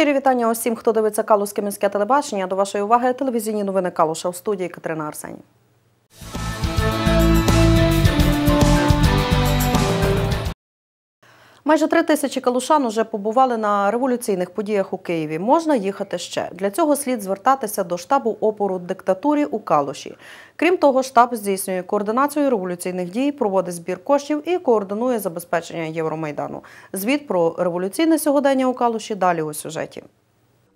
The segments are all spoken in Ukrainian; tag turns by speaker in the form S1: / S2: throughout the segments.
S1: Щирі вітання усім, хто дивиться Калузьке міське телебачення. До вашої уваги телевізійні новини Калуша у студії Катерина Арсеній. Майже три тисячі калушан уже побували на революційних подіях у Києві. Можна їхати ще. Для цього слід звертатися до штабу опору диктатурі у Калуші. Крім того, штаб здійснює координацію революційних дій, проводить збір коштів і координує забезпечення Євромайдану. Звіт про революційне сьогодення у Калуші далі у сюжеті.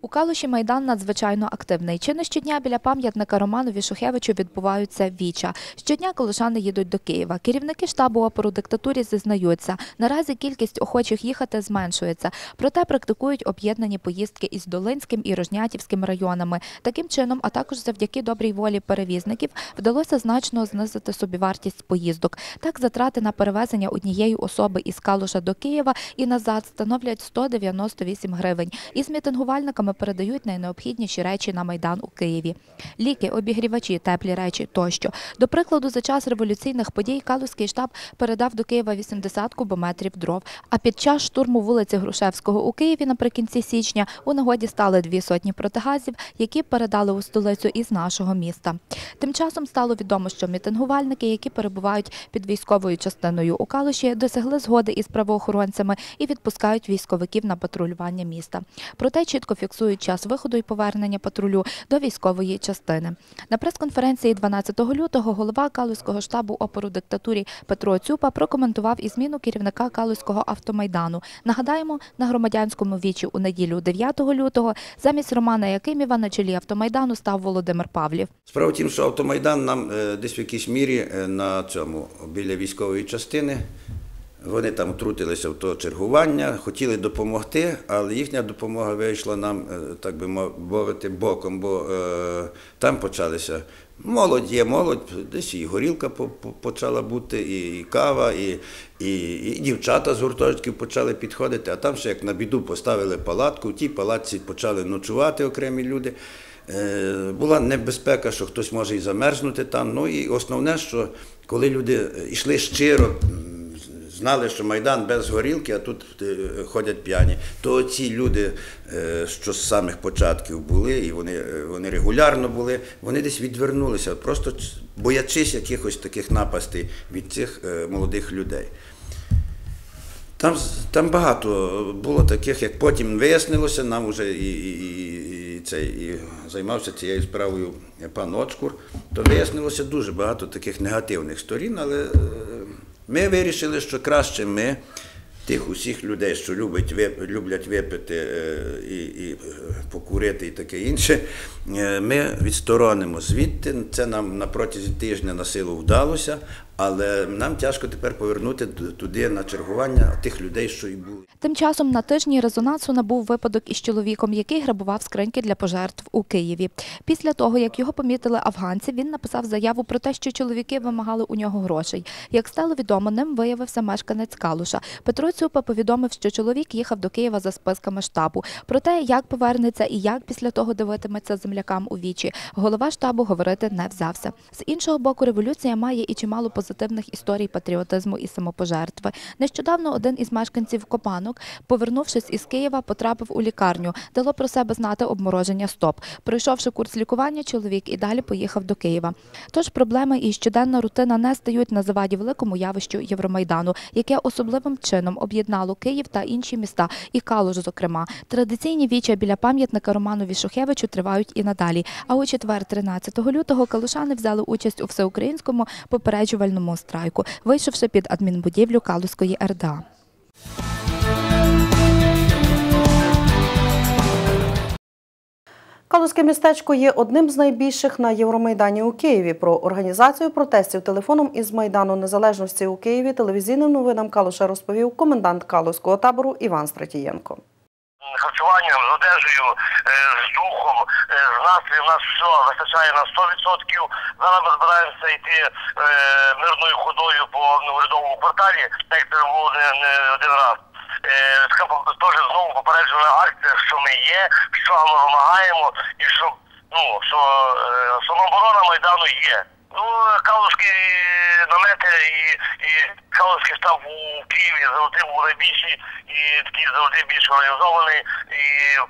S2: У Калуші Майдан надзвичайно активний. Чи не щодня біля пам'ятника Романові Шухевичу відбуваються віча. Щодня калушани їдуть до Києва. Керівники штабу опору диктатурі зізнаються. Наразі кількість охочих їхати зменшується. Проте практикують об'єднані поїздки із Долинським і Рожнятівським районами. Таким чином, а також завдяки добрій волі перевізників, вдалося значно знизити собівартість поїздок. Так, затрати на перевезення однієї особи із Калуша до Києва і назад становлять 198 гривень. Із мітингувальниками передають найнеобхідніші речі на Майдан у Києві. Ліки, обігрівачі, теплі речі тощо. До прикладу, за час революційних подій Калузький штаб передав до Києва 80 кубометрів дров. А під час штурму вулиці Грушевського у Києві наприкінці січня у нагоді стали дві сотні протигазів, які передали у столицю із нашого міста. Тим часом стало відомо, що мітингувальники, які перебувають під військовою частиною у Калуші, досягли згоди із правоохоронцями і відпускають військовиків на патрулювання міста. Проте чітко фіксують час виходу і повернення патрулю до військової частини. На прес-конференції 12 лютого голова Калузького штабу опору диктатурі Петро Цюпа прокоментував і зміну керівника Калузького автомайдану. Нагадаємо, на громадянському вічі у неділю 9 лютого замість Романа Якимєва на чолі автомайдану став Володимир Павлів.
S3: Справа в тім, що автомайдан нам е, десь в якійсь мірі е, на цьому біля військової частини. Вони там втрутилися в то чергування, хотіли допомогти, але їхня допомога вийшла нам, е, так би мовити, боком, бо е, там почалися молодь, є молодь, десь і горілка почала бути, і кава, і, і, і дівчата з гуртожитків почали підходити, а там ще як на біду поставили палатку, в тій палатці почали ночувати окремі люди. Е, була небезпека, що хтось може і замерзнути там. Ну і основне, що коли люди йшли щиро знали, що Майдан без горілки, а тут е, ходять п'яні. То ці люди, е, що з самих початків були, і вони е, вони регулярно були, вони десь відвернулися, просто боячись якихось таких напастей від цих молодих людей. Там там багато було таких, як потім вияснилося, нам вже і і, і, цей, і займався цією справою пан Оцкур, то вияснилося дуже багато таких негативних сторін, але ми вирішили, що краще ми, тих усіх людей, що люблять люблять випити е, і і е, покурити і таке інше, е, ми відсторонимо звідти. Це нам на протязі тижня на силу вдалося. Але нам тяжко тепер повернути туди на чергування тих людей, що і були.
S2: Тим часом на тижні резонансу набув випадок із чоловіком, який грабував скриньки для пожертв у Києві. Після того, як його помітили афганці, він написав заяву про те, що чоловіки вимагали у нього грошей. Як стало відомо, ним виявився мешканець Калуша. Петро Цюпа повідомив, що чоловік їхав до Києва за списками штабу. Про те, як повернеться і як після того дивитиметься землякам у вічі, голова штабу говорити не взявся. З іншого боку, революція має і чимало позитивних історій патріотизму і самопожертви. Нещодавно один із мешканців Копанок, повернувшись із Києва, потрапив у лікарню, дало про себе знати обмороження стоп. Пройшовши курс лікування, чоловік і далі поїхав до Києва. Тож проблеми і щоденна рутина не стають на заваді великому явищу Євромайдану, яке особливим чином об'єднало Київ та інші міста, і Калуш, зокрема. Традиційні віча біля пам'ятника Романові Шухевичу тривають і надалі. А у четвер, 13 лютого, калушани взяли участь у всеукраїнському попереджувальному генеральному страйку, вийшовши під адмінбудівлю Калузької РДА.
S1: Калузьке містечко є одним з найбільших на Євромайдані у Києві. Про організацію протестів телефоном із Майдану Незалежності у Києві телевізійним новинам Калуша розповів комендант Калузького табору Іван Стратієнко
S4: харчуванням, з одежею, е, з духом, е, з настроєм, нас все вистачає на 100%. Зараз ми збираємося йти е, мирною ходою по урядовому порталі, так це було не, не один раз. Теж знову попереджена акція, що ми є, що ми вимагаємо, і що ну що самооборона майдану є. Ну, Калузький намети, і, і Каловський штаб у Києві завжди був найбільший і такий завжди більш організований і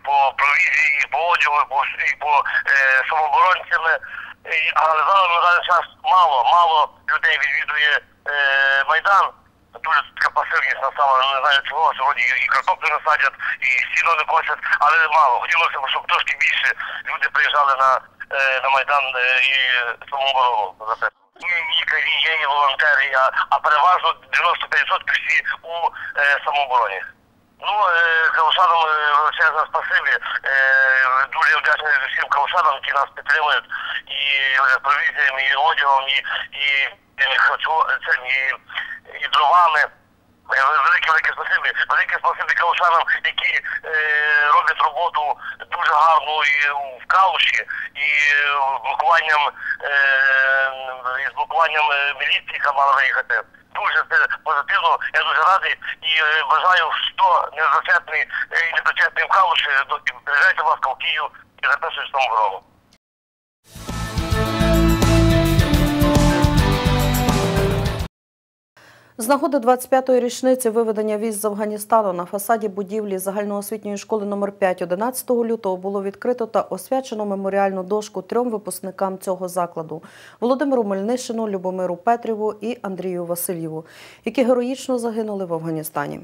S4: по провізії, і по одягу, і по, і по е, самооборонцями. І, але зараз на даний час мало, мало людей відвідує е, Майдан. Дуже така пасивність настала, не знаю чого. Сьогодні і- картоплю не садять, і сіно не косять, але мало. Хотілося б, щоб трошки більше люди приїжджали на, на Майдан е, і самооборону за це. Лікарі, є і волонтери, а, а переважно 95% всі у е, самообороні. Ну, е, калушанам е, величезне спасибі. Е, дуже вдячний всім калушанам, які нас підтримують і е, провізіями, і одягом, і, і, і, і, і дровами. Е, Велике велике спасибі. Велике спасибі калушанам, які е, роблять роботу дуже гарну і в калуші, і е, блокуванням е, з блокуванням е, міліції, яка мала виїхати. Дуже позитивно. Я дуже радий і бажаю, хто незачетний і непричетний в калуші, приїжджайте, будь ласка, в Київ і записуйтесь в
S1: З нагоди 25-ї річниці виведення віз з Афганістану на фасаді будівлі загальноосвітньої школи номер 5 11 лютого було відкрито та освячено меморіальну дошку трьом випускникам цього закладу Володимиру Мельнишину, Любомиру Петріву і Андрію Васильєву, які героїчно загинули в Афганістані.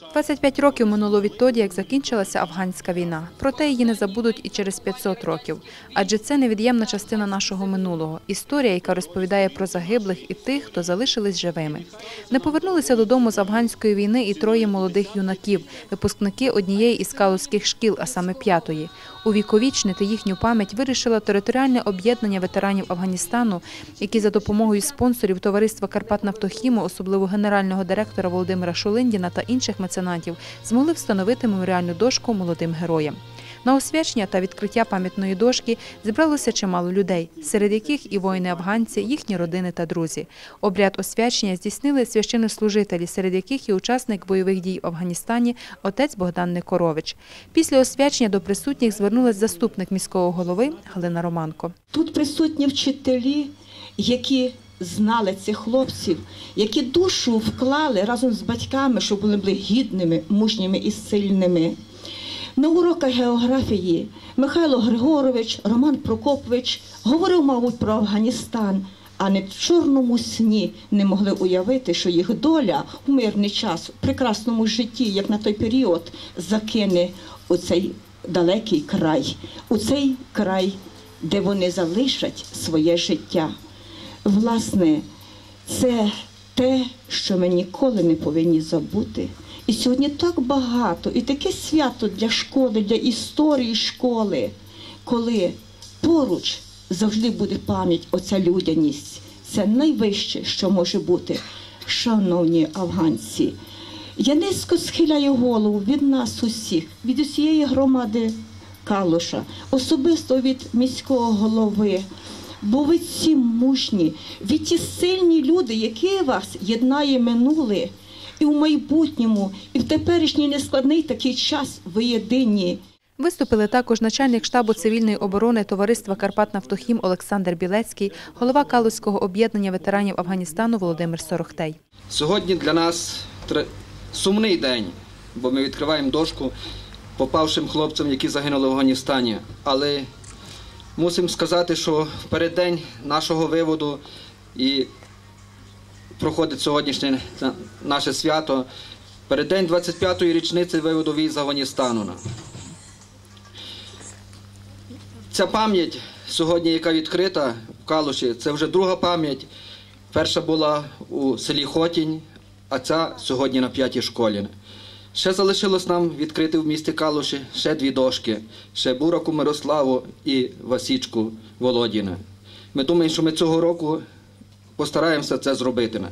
S5: 25 років минуло відтоді, як закінчилася афганська війна. Проте її не забудуть і через 500 років. Адже це невід'ємна частина нашого минулого. Історія, яка розповідає про загиблих і тих, хто залишились живими. Не повернулися додому з афганської війни і троє молодих юнаків, випускники однієї із калузьких шкіл, а саме п'ятої. Увіковічнити їхню пам'ять вирішило територіальне об'єднання ветеранів Афганістану, які за допомогою спонсорів товариства Карпатнафтохіму, особливо генерального директора Володимира Шулиндіна та інших меценатів, змогли встановити меморіальну дошку молодим героям. На освячення та відкриття пам'ятної дошки зібралося чимало людей, серед яких і воїни-афганці, їхні родини та друзі. Обряд освячення здійснили священнослужителі, серед яких і учасник бойових дій в Афганістані отець Богдан Никорович. Після освячення до присутніх звернулась заступник міського голови Галина Романко.
S6: Тут присутні вчителі, які знали цих хлопців, які душу вклали разом з батьками, щоб були гідними, мужніми і сильними. На уроках географії Михайло Григорович, Роман Прокопович говорив, мабуть, про Афганістан, а не в чорному сні не могли уявити, що їх доля у мирний час, в прекрасному житті, як на той період, закине у цей далекий край, у цей край, де вони залишать своє життя. Власне, це те, що ми ніколи не повинні забути. І сьогодні так багато, і таке свято для школи, для історії школи, коли поруч завжди буде пам'ять, оця людяність. Це найвище, що може бути. Шановні афганці, я низько схиляю голову від нас усіх, від усієї громади Калуша, особисто від міського голови. Бо ви ці мужні, ви ті сильні люди, які вас єднає минуле, і в майбутньому, і в теперішній нескладний такий час ви єдині.
S5: Виступили також начальник штабу цивільної оборони товариства Карпатнафтохім Олександр Білецький, голова Калузького об'єднання ветеранів Афганістану Володимир Сорохтей.
S7: Сьогодні для нас сумний день, бо ми відкриваємо дошку попавшим хлопцям, які загинули в Афганістані. Але мусимо сказати, що в переддень нашого виводу і проходить сьогоднішнє наше свято. Переддень 25-ї річниці виводу військ з Афганістану. Ця пам'ять сьогодні, яка відкрита в Калуші, це вже друга пам'ять. Перша була у селі Хотінь, а ця сьогодні на п'ятій школі. Ще залишилось нам відкрити в місті Калуші ще дві дошки, ще Бураку Мирославу і Васічку Володіна. Ми думаємо, що ми цього року постараємося це зробити.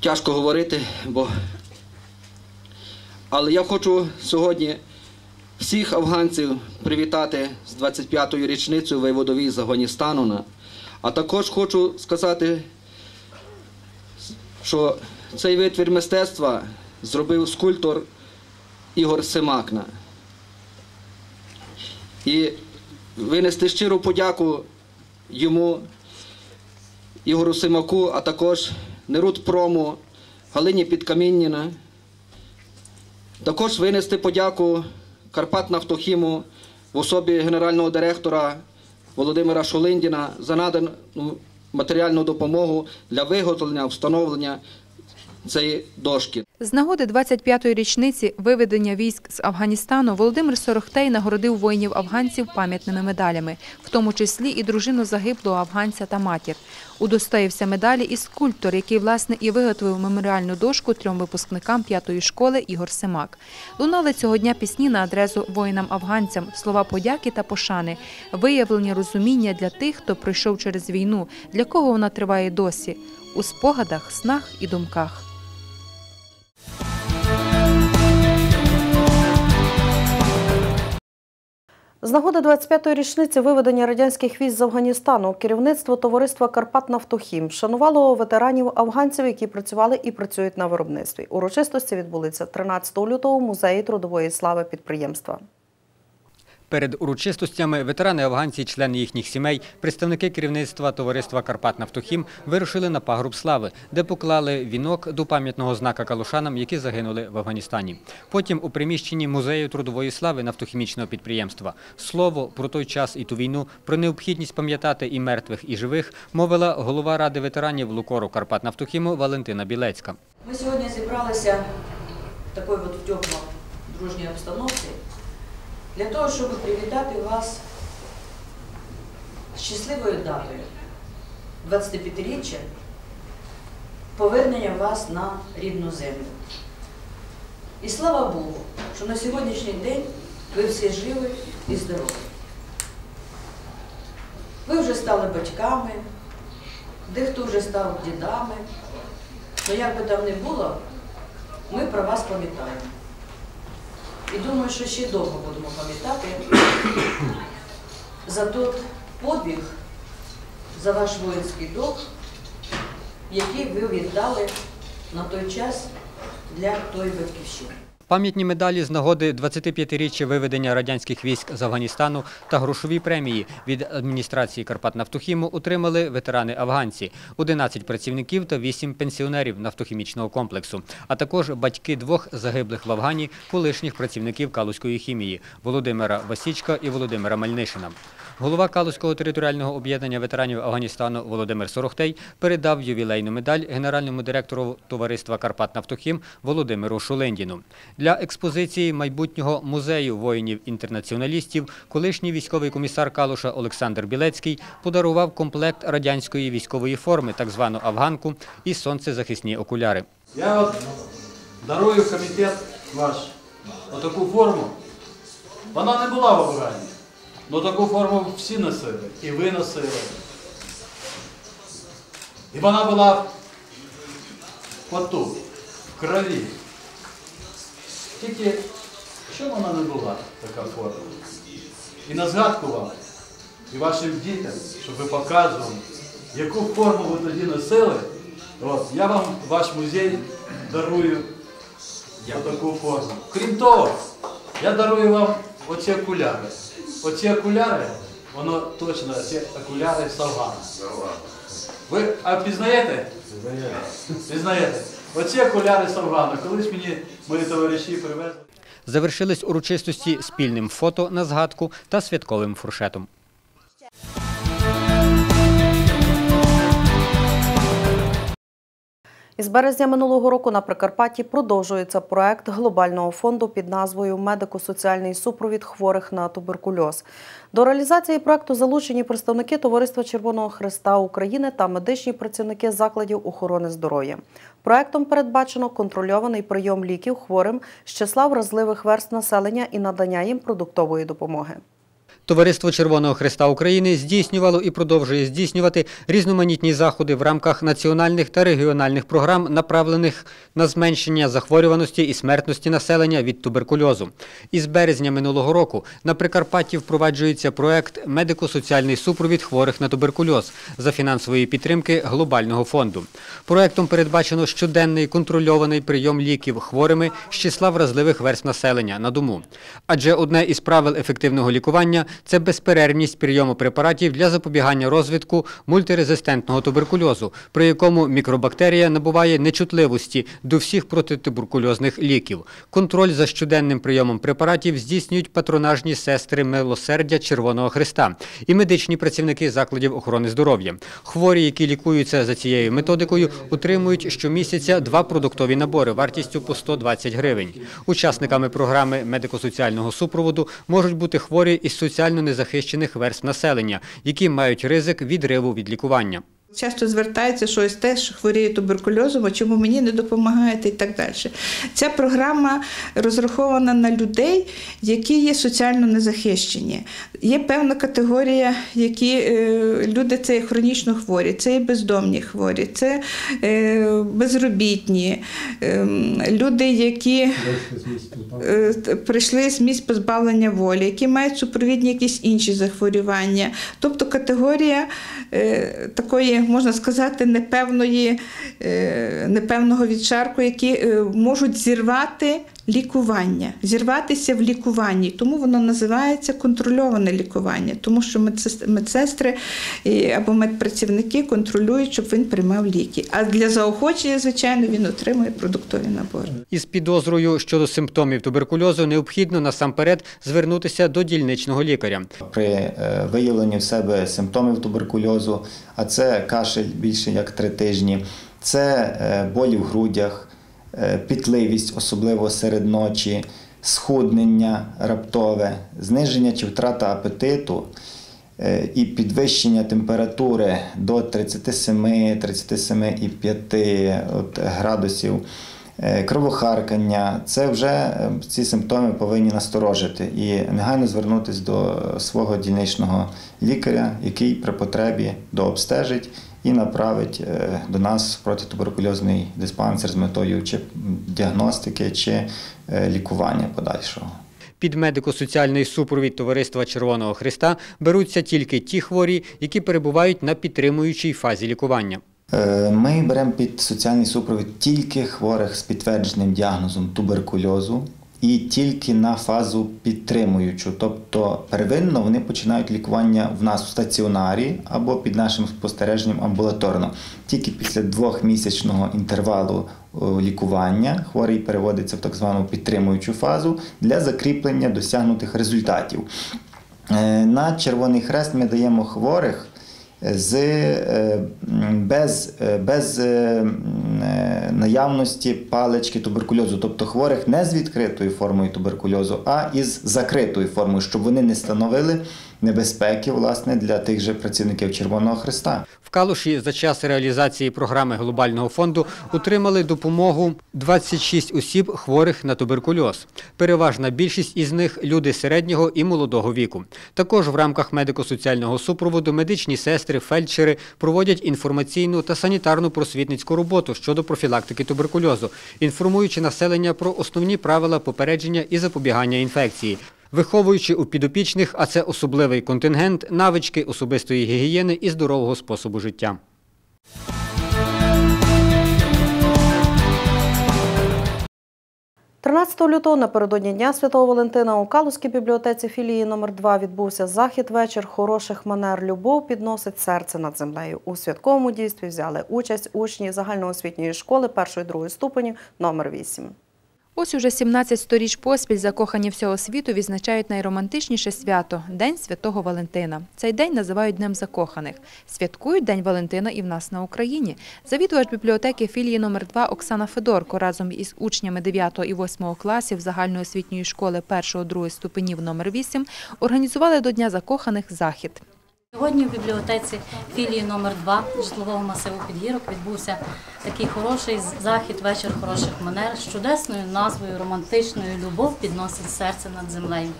S7: Тяжко говорити, бо. Але я хочу сьогодні всіх афганців привітати з 25-ю річницею виводові з Афганістану. А також хочу сказати, що цей витвір мистецтва зробив скульптор Ігор Семакна. І винести щиру подяку йому, Ігору Симаку, а також Нерудпрому, Галині Підкамінніна. Також винести подяку Карпатнафтохіму в особі генерального директора Володимира Шолиндіна за надану матеріальну допомогу для виготовлення встановлення цієї дошки.
S5: З нагоди 25-ї річниці виведення військ з Афганістану Володимир Сорохтей нагородив воїнів-афганців пам'ятними медалями, в тому числі і дружину загиблого афганця та матір. Удостоївся медалі і скульптор, який, власне, і виготовив меморіальну дошку трьом випускникам п'ятої школи Ігор Семак. Лунали цього дня пісні на адресу воїнам-афганцям, слова подяки та пошани, виявлені розуміння для тих, хто пройшов через війну, для кого вона триває досі, у спогадах, снах і думках.
S1: З нагоди 25-ї річниці виведення радянських військ з Афганістану керівництво товариства «Карпатнафтохім» вшанувало ветеранів афганців, які працювали і працюють на виробництві. Урочистості відбулися 13 лютого в музеї трудової слави підприємства.
S8: Перед урочистостями ветерани афганці, і члени їхніх сімей, представники керівництва товариства «Карпатнафтохім» вирушили на пагруб слави, де поклали вінок до пам'ятного знака калушанам, які загинули в Афганістані. Потім у приміщенні музею трудової слави нафтохімічного підприємства слово про той час і ту війну, про необхідність пам'ятати і мертвих, і живих мовила голова ради ветеранів Лукору «Карпатнафтохіму» Валентина Білецька.
S9: Ми сьогодні зібралися в такій от дружній обстановці для того, щоб привітати вас з щасливою датою 25-річчя повернення вас на рідну землю. І слава Богу, що на сьогоднішній день ви всі живі і здорові. Ви вже стали батьками, дехто вже став дідами. Ну як би там не було, ми про вас пам'ятаємо. І думаю, що ще довго будемо пам'ятати за той подвиг, за ваш воїнський долг, який ви віддали на той час для тої батьківщини.
S8: Пам'ятні медалі з нагоди 25-річчя виведення радянських військ з Афганістану та грошові премії від адміністрації Карпатнафтохіму отримали ветерани-афганці, 11 працівників та 8 пенсіонерів нафтохімічного комплексу, а також батьки двох загиблих в Афгані колишніх працівників Калузької хімії Володимира Васічка і Володимира Мельнишина. Голова Калузького територіального об'єднання ветеранів Афганістану Володимир Сорохтей передав ювілейну медаль генеральному директору товариства «Карпатнафтохім» Володимиру Шулендіну. Для експозиції майбутнього музею воїнів-інтернаціоналістів колишній військовий комісар Калуша Олександр Білецький подарував комплект радянської військової форми, так звану афганку, і сонцезахисні окуляри.
S10: Я от дарую комітет ваш отаку форму. Вона не була в Афгані. але таку форму всі носили. І ви носили. І вона була в поту, в крові. Тільки що вона не була, така форма. І на згадку вам, і вашим дітям, щоб ви показували, яку форму ви тоді носили, от, я вам ваш музей дарую таку форму. Крім того, я дарую вам оці окуляри. Оці окуляри, воно точно, ці окуляри Савгана. Ви а пізнаєте? Пізнаєте. Оці окуляри Савгана. Колись мені мої товариші привезли.
S8: Завершились урочистості спільним фото на згадку та святковим фуршетом.
S1: Із березня минулого року на Прикарпатті продовжується проект глобального фонду під назвою Медико-соціальний супровід хворих на туберкульоз. До реалізації проекту залучені представники Товариства Червоного Христа України та медичні працівники закладів охорони здоров'я. Проектом передбачено контрольований прийом ліків хворим з числа вразливих верст населення і надання їм продуктової допомоги.
S8: Товариство Червоного Христа України здійснювало і продовжує здійснювати різноманітні заходи в рамках національних та регіональних програм, направлених на зменшення захворюваності і смертності населення від туберкульозу. Із березня минулого року на Прикарпатті впроваджується проект Медико-соціальний супровід хворих на туберкульоз за фінансової підтримки глобального фонду. Проектом передбачено щоденний контрольований прийом ліків хворими з числа вразливих верств населення на дому. Адже одне із правил ефективного лікування це безперервність прийому препаратів для запобігання розвитку мультирезистентного туберкульозу, при якому мікробактерія набуває нечутливості до всіх протитуберкульозних ліків. Контроль за щоденним прийомом препаратів здійснюють патронажні сестри милосердя Червоного Христа і медичні працівники закладів охорони здоров'я. Хворі, які лікуються за цією методикою, отримують щомісяця два продуктові набори вартістю по 120 гривень. Учасниками програми медико-соціального супроводу можуть бути хворі із соціально незахищених верств населення, які мають ризик відриву від лікування.
S11: Часто звертаються, що ось теж хворіє туберкульозом, а чому мені не допомагаєте і так далі. Ця програма розрахована на людей, які є соціально незахищені. Є певна категорія, які е, люди це є хронічно хворі, це є бездомні хворі, це е, безробітні, е, люди, які е, прийшли з місць позбавлення волі, які мають супровідні якісь інші захворювання. Тобто категорія такої, можна сказати, непевної, е, непевного відчарку, які е, можуть зірвати лікування, зірватися в лікуванні. Тому воно називається контрольоване лікування, тому що медсес- медсестри або медпрацівники контролюють, щоб він приймав ліки. А для заохочення, звичайно, він отримує продуктові набори.
S8: Із підозрою щодо симптомів туберкульозу необхідно насамперед звернутися до дільничного лікаря.
S12: при е, виявленні в себе симптомів туберкульозу, а це кашель більше як три тижні, це е, болі в грудях, пітливість, особливо серед ночі, схуднення раптове, зниження чи втрата апетиту е, і підвищення температури до 37-37,5 от, градусів. Е, Кровохаркання це вже е, ці симптоми повинні насторожити і негайно звернутися до свого дільничного лікаря, який при потребі дообстежить і направить е, до нас протитуберкульозний диспансер з метою чи діагностики, чи лікування подальшого.
S8: Під медико-соціальний супровід Товариства Червоного Христа беруться тільки ті хворі, які перебувають на підтримуючій фазі лікування.
S12: Е, Ми беремо під соціальний супровід тільки хворих з підтвердженим діагнозом туберкульозу і тільки на фазу підтримуючу. Тобто первинно вони починають лікування в нас в стаціонарі або під нашим спостереженням амбулаторно. Тільки після двохмісячного інтервалу лікування хворий переводиться в так звану підтримуючу фазу для закріплення досягнутих результатів. Е, На Червоний Хрест ми даємо хворих з, е, без, е, без е, наявності палички туберкульозу, тобто хворих не з відкритою формою туберкульозу, а із закритою формою, щоб вони не становили небезпеки власне, для тих же працівників Червоного Христа.
S8: В Калуші за час реалізації програми Глобального фонду отримали допомогу 26 осіб хворих на туберкульоз. Переважна більшість із них люди середнього і молодого віку. Також в рамках медико-соціального супроводу медичні сестри, фельдшери проводять інформаційну та санітарну просвітницьку роботу щодо профілактики туберкульозу, інформуючи населення про основні правила попередження і запобігання інфекції. Виховуючи у підопічних, а це особливий контингент, навички особистої гігієни і здорового способу життя.
S1: – 13 лютого напередодні Дня Святого Валентина у Калузькій бібліотеці філії номер 2 відбувся захід «Вечір хороших манер. Любов підносить серце над землею». У святковому дійстві взяли участь учні загальноосвітньої школи першої другої ступені номер 8.
S5: Ось уже 17 сторіч поспіль закохані всього світу відзначають найромантичніше свято – День Святого Валентина. Цей день називають Днем закоханих. Святкують День Валентина і в нас на Україні. Завідувач бібліотеки філії номер 2 Оксана Федорко разом із учнями 9 і 8 класів загальноосвітньої школи 1-2 ступенів номер 8 організували до Дня закоханих захід.
S13: Сьогодні в бібліотеці філії номер 2 житлового масиву Підгірок відбувся такий хороший захід вечір хороших манер з чудесною назвою романтичною любов підносить серце над землею.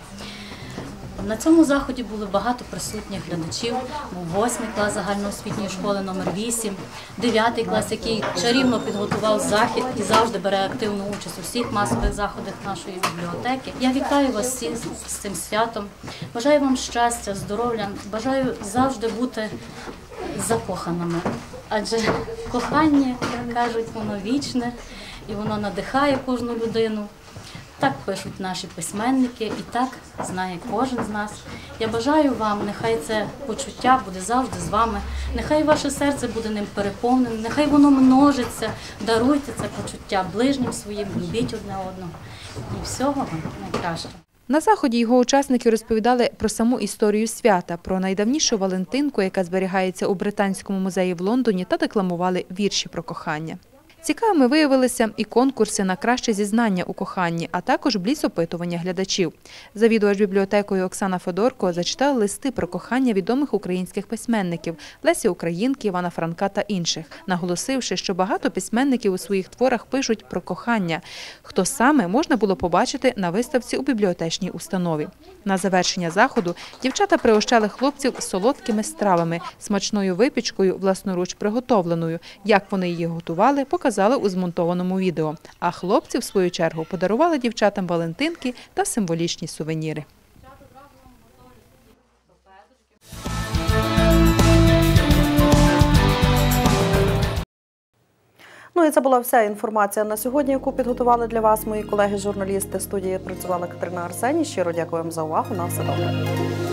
S13: На цьому заході було багато присутніх глядачів. Був 8 клас загальноосвітньої школи номер 8 9 клас, який чарівно підготував захід і завжди бере активну участь у всіх масових заходах нашої бібліотеки. Я вітаю вас всіх з цим святом. Бажаю вам щастя, здоров'я. Бажаю завжди бути закоханими. Адже кохання, як кажуть, воно вічне і воно надихає кожну людину. Так пишуть наші письменники, і так знає кожен з нас. Я бажаю вам, нехай це почуття буде завжди з вами, нехай ваше серце буде ним переповнене, нехай воно множиться. Даруйте це почуття ближнім своїм, любіть одне одного. І всього вам найкращого.
S5: На заході його учасники розповідали про саму історію свята, про найдавнішу Валентинку, яка зберігається у Британському музеї в Лондоні, та декламували вірші про кохання. Цікавими виявилися і конкурси на краще зізнання у коханні, а також бліц-опитування глядачів. Завідувач бібліотекою Оксана Федорко зачитала листи про кохання відомих українських письменників Лесі Українки, Івана Франка та інших, наголосивши, що багато письменників у своїх творах пишуть про кохання. Хто саме можна було побачити на виставці у бібліотечній установі. На завершення заходу дівчата пригощали хлопців солодкими стравами, смачною випічкою, власноруч приготовленою. Як вони її готували, показали у змонтованому відео. А хлопці, в свою чергу, подарували дівчатам валентинки та символічні сувеніри.
S1: Ну і це була вся інформація на сьогодні, яку підготували для вас мої колеги-журналісти. Студії працювала Катерина Арсені. Щиро дякую вам за увагу. На все добре.